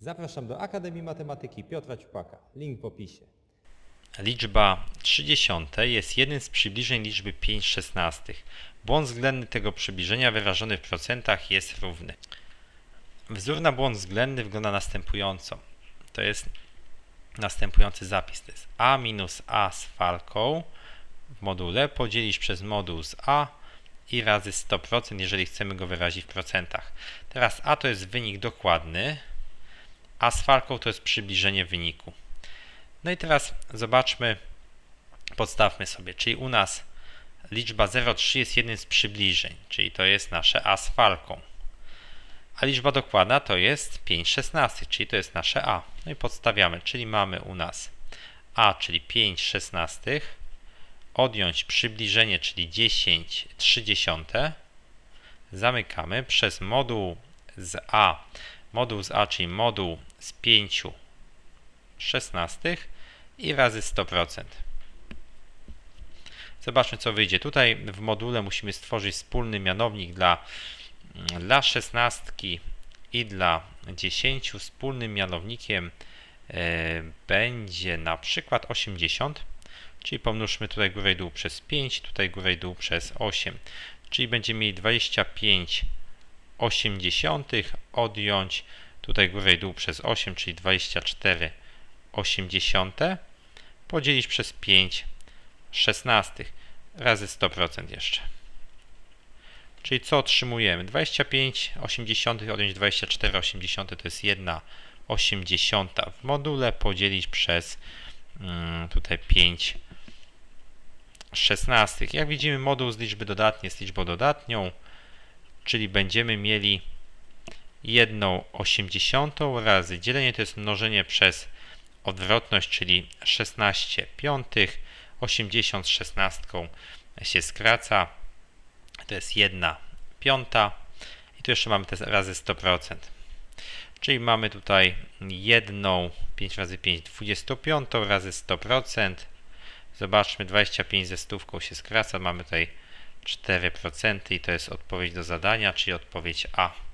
Zapraszam do Akademii Matematyki Piotra Ciupaka. Link w opisie. Liczba 30 jest jednym z przybliżeń liczby 5 szesnastych. Błąd względny tego przybliżenia wyrażony w procentach jest równy. Wzór na błąd względny wygląda następująco. To jest następujący zapis. To jest a minus a z falką w module podzielić przez moduł z a i razy 100%, jeżeli chcemy go wyrazić w procentach. Teraz a to jest wynik dokładny, a z to jest przybliżenie wyniku. No i teraz zobaczmy, podstawmy sobie, czyli u nas liczba 0,3 jest jednym z przybliżeń, czyli to jest nasze a z. A liczba dokładna to jest 5 szesnastych, czyli to jest nasze a. No i podstawiamy, czyli mamy u nas a, czyli 5 szesnastych, odjąć przybliżenie, czyli 10 trzydziesiąte, zamykamy przez moduł z a, moduł z a, czyli moduł z 5 szesnastych i razy 100%. Zobaczmy, co wyjdzie. Tutaj w module musimy stworzyć wspólny mianownik dla, dla szesnastki i dla 10. Wspólnym mianownikiem e, będzie na przykład 80, czyli pomnóżmy tutaj górę i dół przez 5, tutaj górę i dół przez 8, czyli będziemy mieli 25 80, odjąć tutaj górę i dół przez 8, czyli 24 80, podzielić przez 5 szesnastych razy 100% jeszcze. Czyli co otrzymujemy? 25 80 odjąć 24 80 to jest 1 80 w module podzielić przez mm, tutaj 5 szesnastych. Jak widzimy moduł z liczby dodatniej jest liczbą dodatnią, czyli będziemy mieli 1 80 razy dzielenie to jest mnożenie przez odwrotność, czyli 16 piątych, 80 z 16 się skraca, to jest 1 piąta i tu jeszcze mamy te razy 100%. Czyli mamy tutaj 1, 5 razy 5, 25 razy 100%. Zobaczmy, 25 ze stówką się skraca, mamy tutaj 4% i to jest odpowiedź do zadania, czyli odpowiedź A.